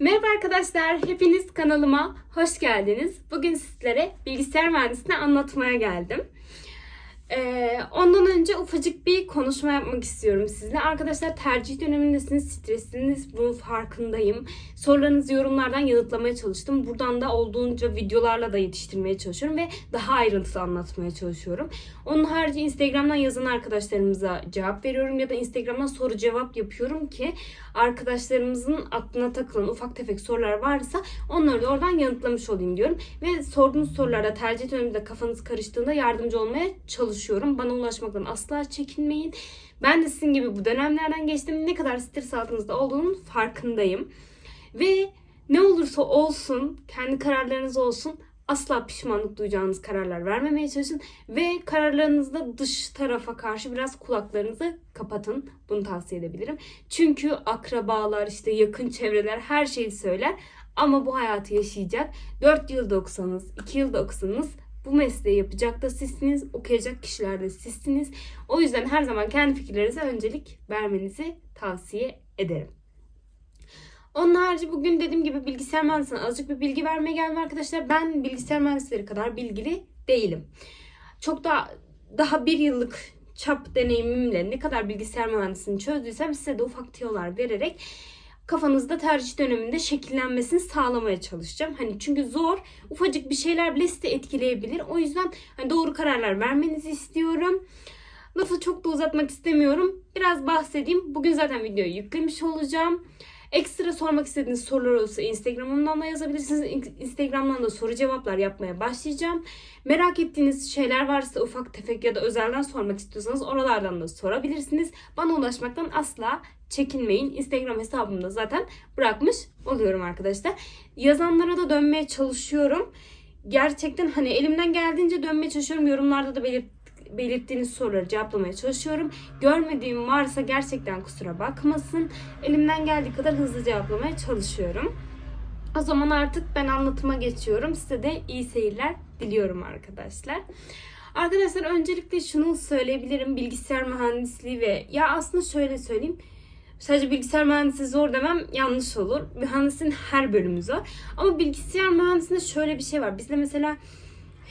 Merhaba arkadaşlar, hepiniz kanalıma hoş geldiniz. Bugün sizlere bilgisayar mühendisliğini anlatmaya geldim. Ee, ondan önce ufacık bir konuşma yapmak istiyorum sizinle. Arkadaşlar tercih dönemindesiniz, stresiniz, bunun farkındayım. Sorularınızı yorumlardan yanıtlamaya çalıştım. Buradan da olduğunca videolarla da yetiştirmeye çalışıyorum ve daha ayrıntılı anlatmaya çalışıyorum. Onun harici Instagram'dan yazan arkadaşlarımıza cevap veriyorum ya da Instagram'dan soru cevap yapıyorum ki arkadaşlarımızın aklına takılan ufak tefek sorular varsa onları da oradan yanıtlamış olayım diyorum. Ve sorduğunuz sorularda tercih döneminde kafanız karıştığında yardımcı olmaya çalışıyorum. Bana ulaşmaktan asla çekinmeyin. Ben de sizin gibi bu dönemlerden geçtim. Ne kadar stres altınızda olduğunun farkındayım. Ve ne olursa olsun, kendi kararlarınız olsun asla pişmanlık duyacağınız kararlar vermemeye çalışın ve kararlarınızda dış tarafa karşı biraz kulaklarınızı kapatın. Bunu tavsiye edebilirim. Çünkü akrabalar, işte yakın çevreler her şeyi söyler ama bu hayatı yaşayacak 4 yılda okusanız, 2 yılda okusanız bu mesleği yapacak da sizsiniz, okuyacak kişiler de sizsiniz. O yüzden her zaman kendi fikirlerinize öncelik vermenizi tavsiye ederim. Onun harici bugün dediğim gibi bilgisayar mühendisliğine azıcık bir bilgi vermeye geldim arkadaşlar. Ben bilgisayar mühendisleri kadar bilgili değilim. Çok da daha bir yıllık çap deneyimimle ne kadar bilgisayar mühendisliğini çözdüysem size de ufak tiyolar vererek kafanızda tercih döneminde şekillenmesini sağlamaya çalışacağım. Hani çünkü zor, ufacık bir şeyler bile sizi etkileyebilir. O yüzden hani doğru kararlar vermenizi istiyorum. Lafı çok da uzatmak istemiyorum. Biraz bahsedeyim. Bugün zaten videoyu yüklemiş olacağım. Ekstra sormak istediğiniz sorular olursa Instagram'ımdan da yazabilirsiniz. Instagram'dan da soru cevaplar yapmaya başlayacağım. Merak ettiğiniz şeyler varsa ufak tefek ya da özelden sormak istiyorsanız oralardan da sorabilirsiniz. Bana ulaşmaktan asla çekinmeyin. Instagram hesabımda zaten bırakmış oluyorum arkadaşlar. Yazanlara da dönmeye çalışıyorum. Gerçekten hani elimden geldiğince dönmeye çalışıyorum. Yorumlarda da belirt belirttiğiniz soruları cevaplamaya çalışıyorum. Görmediğim varsa gerçekten kusura bakmasın. Elimden geldiği kadar hızlı cevaplamaya çalışıyorum. O zaman artık ben anlatıma geçiyorum. Size de iyi seyirler diliyorum arkadaşlar. Arkadaşlar öncelikle şunu söyleyebilirim. Bilgisayar mühendisliği ve ya aslında şöyle söyleyeyim. Sadece bilgisayar mühendisliği zor demem yanlış olur. Mühendisin her bölümü zor. Ama bilgisayar mühendisliğinde şöyle bir şey var. Bizde mesela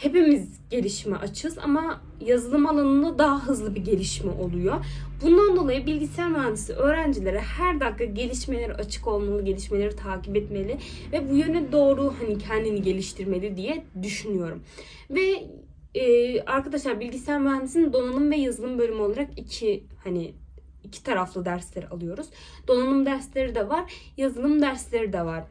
hepimiz gelişime açız ama yazılım alanında daha hızlı bir gelişme oluyor. Bundan dolayı bilgisayar mühendisi öğrencilere her dakika gelişmeleri açık olmalı, gelişmeleri takip etmeli ve bu yöne doğru hani kendini geliştirmeli diye düşünüyorum. Ve e, arkadaşlar bilgisayar mühendisinin donanım ve yazılım bölümü olarak iki hani iki taraflı dersler alıyoruz. Donanım dersleri de var, yazılım dersleri de var.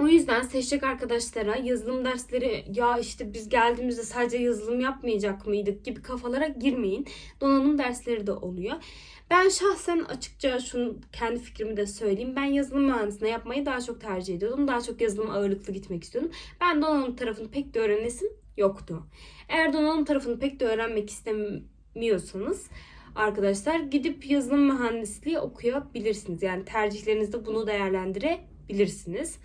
O yüzden seçecek arkadaşlara yazılım dersleri ya işte biz geldiğimizde sadece yazılım yapmayacak mıydık gibi kafalara girmeyin. Donanım dersleri de oluyor. Ben şahsen açıkça şunu kendi fikrimi de söyleyeyim. Ben yazılım mühendisliğine yapmayı daha çok tercih ediyordum. Daha çok yazılım ağırlıklı gitmek istiyordum. Ben donanım tarafını pek de öğrenesim yoktu. Eğer donanım tarafını pek de öğrenmek istemiyorsanız arkadaşlar gidip yazılım mühendisliği okuyabilirsiniz. Yani tercihlerinizde bunu değerlendirebilirsiniz.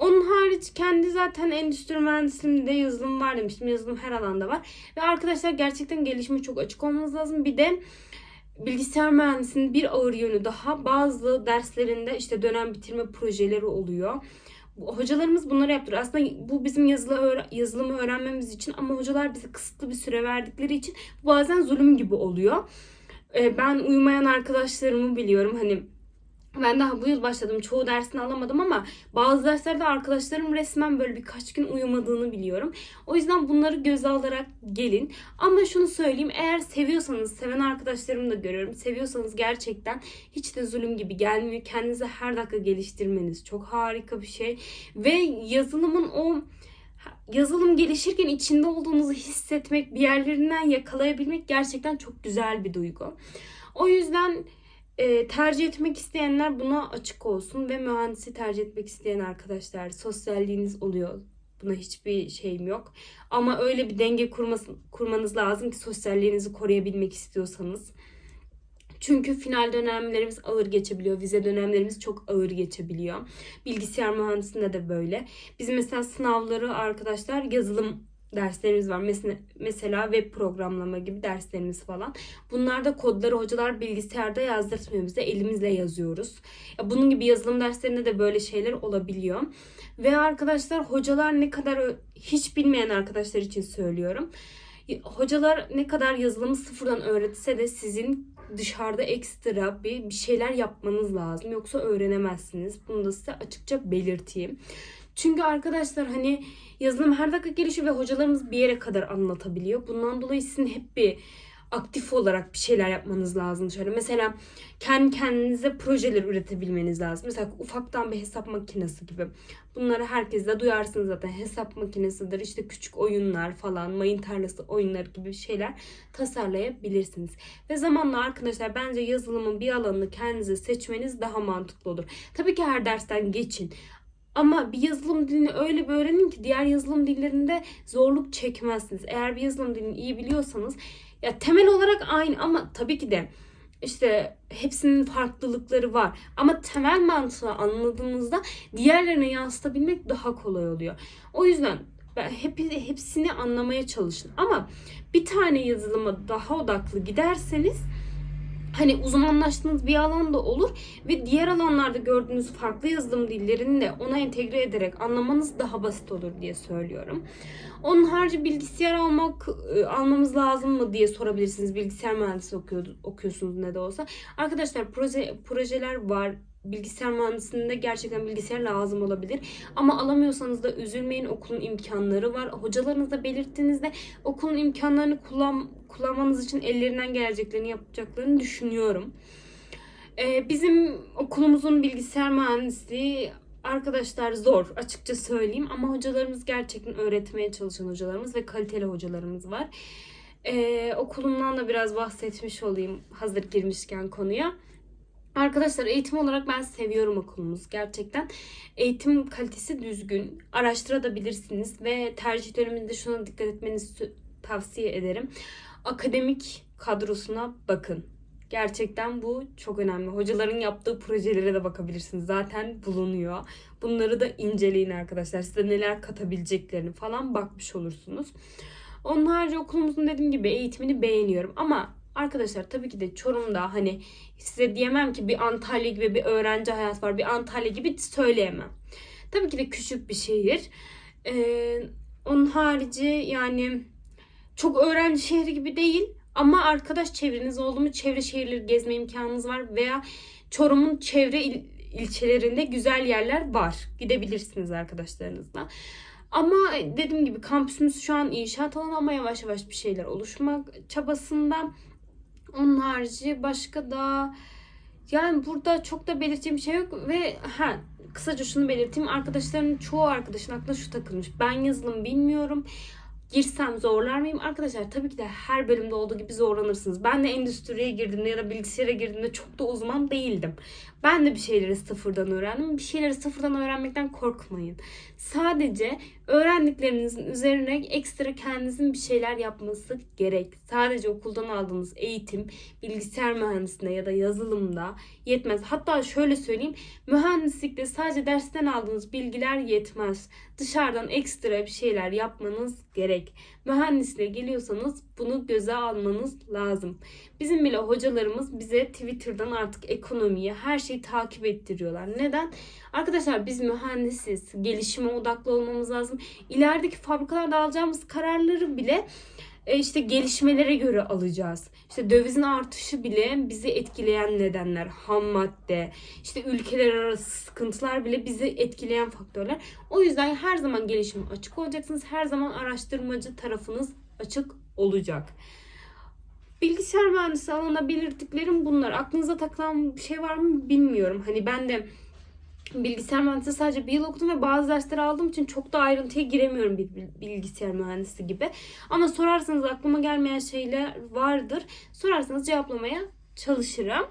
Onun hariç kendi zaten endüstri mühendisliğinde yazılım var demiştim. Yazılım her alanda var. Ve arkadaşlar gerçekten gelişime çok açık olmanız lazım. Bir de bilgisayar mühendisliğinin bir ağır yönü daha bazı derslerinde işte dönem bitirme projeleri oluyor. Hocalarımız bunları yaptırıyor. Aslında bu bizim yazılı yazılımı öğrenmemiz için ama hocalar bize kısıtlı bir süre verdikleri için bazen zulüm gibi oluyor. Ben uyumayan arkadaşlarımı biliyorum. Hani ben daha bu yıl başladım. Çoğu dersini alamadım ama bazı derslerde arkadaşlarım resmen böyle birkaç gün uyumadığını biliyorum. O yüzden bunları göze alarak gelin. Ama şunu söyleyeyim. Eğer seviyorsanız, seven arkadaşlarımı da görüyorum. Seviyorsanız gerçekten hiç de zulüm gibi gelmiyor. Kendinizi her dakika geliştirmeniz çok harika bir şey. Ve yazılımın o yazılım gelişirken içinde olduğunuzu hissetmek, bir yerlerinden yakalayabilmek gerçekten çok güzel bir duygu. O yüzden e, tercih etmek isteyenler buna açık olsun ve mühendisi tercih etmek isteyen arkadaşlar sosyalliğiniz oluyor. Buna hiçbir şeyim yok. Ama öyle bir denge kurması, kurmanız lazım ki sosyalliğinizi koruyabilmek istiyorsanız. Çünkü final dönemlerimiz ağır geçebiliyor. Vize dönemlerimiz çok ağır geçebiliyor. Bilgisayar mühendisliğinde de böyle. Biz mesela sınavları arkadaşlar yazılım derslerimiz var. Mesela, web programlama gibi derslerimiz falan. Bunlarda kodları hocalar bilgisayarda yazdırtmıyor bize. Elimizle yazıyoruz. Ya bunun gibi yazılım derslerinde de böyle şeyler olabiliyor. Ve arkadaşlar hocalar ne kadar hiç bilmeyen arkadaşlar için söylüyorum. Hocalar ne kadar yazılımı sıfırdan öğretse de sizin dışarıda ekstra bir, bir şeyler yapmanız lazım. Yoksa öğrenemezsiniz. Bunu da size açıkça belirteyim. Çünkü arkadaşlar hani yazılım her dakika gelişiyor ve hocalarımız bir yere kadar anlatabiliyor. Bundan dolayı sizin hep bir aktif olarak bir şeyler yapmanız lazım. Şöyle mesela kendi kendinize projeler üretebilmeniz lazım. Mesela ufaktan bir hesap makinesi gibi. Bunları herkes de duyarsınız zaten. Hesap makinesidir, işte küçük oyunlar falan, mayın tarlası oyunları gibi şeyler tasarlayabilirsiniz. Ve zamanla arkadaşlar bence yazılımın bir alanını kendinize seçmeniz daha mantıklı olur. Tabii ki her dersten geçin. Ama bir yazılım dilini öyle bir öğrenin ki diğer yazılım dillerinde zorluk çekmezsiniz. Eğer bir yazılım dilini iyi biliyorsanız ya temel olarak aynı ama tabii ki de işte hepsinin farklılıkları var. Ama temel mantığı anladığınızda diğerlerine yansıtabilmek daha kolay oluyor. O yüzden hep, hepsini anlamaya çalışın. Ama bir tane yazılıma daha odaklı giderseniz hani uzmanlaştığınız bir alanda olur ve diğer alanlarda gördüğünüz farklı yazılım dillerini de ona entegre ederek anlamanız daha basit olur diye söylüyorum. Onun harici bilgisayar almak e, almamız lazım mı diye sorabilirsiniz. Bilgisayar mühendisi okuyorsunuz ne de olsa. Arkadaşlar proje projeler var. Bilgisayar mühendisliğinde gerçekten bilgisayar lazım olabilir. Ama alamıyorsanız da üzülmeyin. Okulun imkanları var. Hocalarınız da belirttiğinizde okulun imkanlarını kullan, kullanmanız için ellerinden geleceklerini yapacaklarını düşünüyorum. Ee, bizim okulumuzun bilgisayar mühendisliği arkadaşlar zor açıkça söyleyeyim ama hocalarımız gerçekten öğretmeye çalışan hocalarımız ve kaliteli hocalarımız var. Ee, okulumdan da biraz bahsetmiş olayım hazır girmişken konuya. Arkadaşlar eğitim olarak ben seviyorum okulumuz gerçekten. Eğitim kalitesi düzgün. Araştırabilirsiniz ve tercih döneminde şuna dikkat etmenizi tavsiye ederim. Akademik kadrosuna bakın. Gerçekten bu çok önemli. Hocaların yaptığı projelere de bakabilirsiniz. Zaten bulunuyor. Bunları da inceleyin arkadaşlar. Size neler katabileceklerini falan bakmış olursunuz. Onun harici okulumuzun dediğim gibi eğitimini beğeniyorum. Ama arkadaşlar tabii ki de Çorum'da hani size diyemem ki bir Antalya gibi bir öğrenci hayat var. Bir Antalya gibi söyleyemem. Tabii ki de küçük bir şehir. Ee, onun harici yani çok öğrenci şehri gibi değil. Ama arkadaş çevreniz oldu mu çevre şehirleri gezme imkanınız var veya Çorum'un çevre il- ilçelerinde güzel yerler var. Gidebilirsiniz arkadaşlarınızla. Ama dediğim gibi kampüsümüz şu an inşaat alanı ama yavaş yavaş bir şeyler oluşmak çabasında. Onun harici başka da yani burada çok da belirteceğim bir şey yok ve ha kısaca şunu belirteyim. Arkadaşların çoğu arkadaşın aklına şu takılmış. Ben yazılım bilmiyorum. Girsem zorlar mıyım? Arkadaşlar tabii ki de her bölümde olduğu gibi zorlanırsınız. Ben de endüstriye girdiğimde ya da bilgisayara girdiğimde çok da uzman değildim. Ben de bir şeyleri sıfırdan öğrendim. Bir şeyleri sıfırdan öğrenmekten korkmayın. Sadece öğrendiklerinizin üzerine ekstra kendinizin bir şeyler yapması gerek. Sadece okuldan aldığınız eğitim bilgisayar mühendisliğinde ya da yazılımda yetmez. Hatta şöyle söyleyeyim. Mühendislikte sadece dersten aldığınız bilgiler yetmez. Dışarıdan ekstra bir şeyler yapmanız gerek. Mühendisliğe geliyorsanız bunu göze almanız lazım. Bizim bile hocalarımız bize Twitter'dan artık ekonomiyi, her şeyi takip ettiriyorlar. Neden? Arkadaşlar biz mühendisiz. Gelişime odaklı olmamız lazım. İlerideki fabrikalarda alacağımız kararları bile e, işte gelişmelere göre alacağız. İşte dövizin artışı bile bizi etkileyen nedenler. Ham madde, işte ülkeler arası sıkıntılar bile bizi etkileyen faktörler. O yüzden her zaman gelişime açık olacaksınız. Her zaman araştırmacı tarafınız açık olacak. Bilgisayar mühendisi alanında belirttiklerim bunlar. Aklınıza takılan bir şey var mı bilmiyorum. Hani ben de bilgisayar mühendisi sadece bir yıl okudum ve bazı dersleri aldığım için çok da ayrıntıya giremiyorum bir bilgisayar mühendisi gibi. Ama sorarsanız aklıma gelmeyen şeyler vardır. Sorarsanız cevaplamaya çalışırım.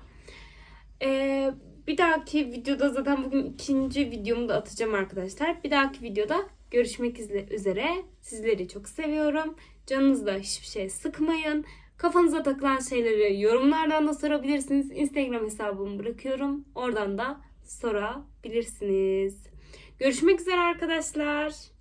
Ee, bir dahaki videoda zaten bugün ikinci videomu da atacağım arkadaşlar. Bir dahaki videoda görüşmek üzere. Sizleri çok seviyorum. Canınızda hiçbir şey sıkmayın. Kafanıza takılan şeyleri yorumlardan da sorabilirsiniz. Instagram hesabımı bırakıyorum. Oradan da sorabilirsiniz. Görüşmek üzere arkadaşlar.